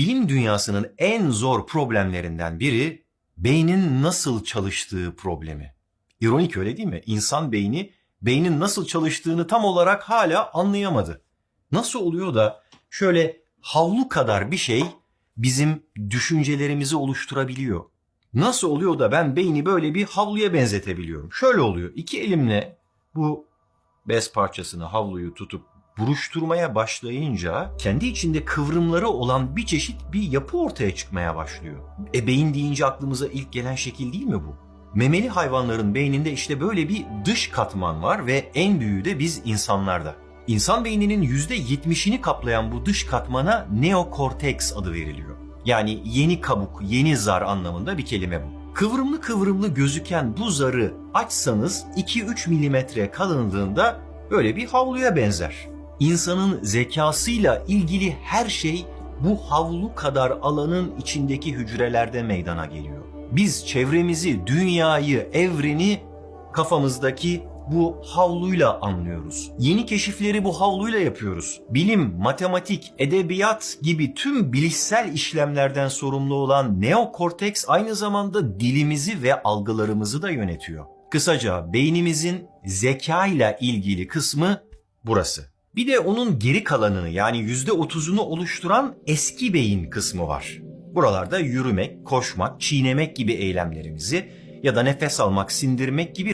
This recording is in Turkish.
Bilim dünyasının en zor problemlerinden biri beynin nasıl çalıştığı problemi. İronik öyle değil mi? İnsan beyni beynin nasıl çalıştığını tam olarak hala anlayamadı. Nasıl oluyor da şöyle havlu kadar bir şey bizim düşüncelerimizi oluşturabiliyor? Nasıl oluyor da ben beyni böyle bir havluya benzetebiliyorum? Şöyle oluyor. İki elimle bu bez parçasını havluyu tutup buruşturmaya başlayınca kendi içinde kıvrımları olan bir çeşit bir yapı ortaya çıkmaya başlıyor. E beyin deyince aklımıza ilk gelen şekil değil mi bu? Memeli hayvanların beyninde işte böyle bir dış katman var ve en büyüğü de biz insanlarda. İnsan beyninin %70'ini kaplayan bu dış katmana neokorteks adı veriliyor. Yani yeni kabuk, yeni zar anlamında bir kelime bu. Kıvrımlı kıvrımlı gözüken bu zarı açsanız 2-3 milimetre kalınlığında böyle bir havluya benzer. İnsanın zekasıyla ilgili her şey bu havlu kadar alanın içindeki hücrelerde meydana geliyor. Biz çevremizi, dünyayı, evreni kafamızdaki bu havluyla anlıyoruz. Yeni keşifleri bu havluyla yapıyoruz. Bilim, matematik, edebiyat gibi tüm bilişsel işlemlerden sorumlu olan neokorteks aynı zamanda dilimizi ve algılarımızı da yönetiyor. Kısaca beynimizin zeka ile ilgili kısmı burası. Bir de onun geri kalanını yani %30'unu oluşturan eski beyin kısmı var. Buralarda yürümek, koşmak, çiğnemek gibi eylemlerimizi ya da nefes almak, sindirmek gibi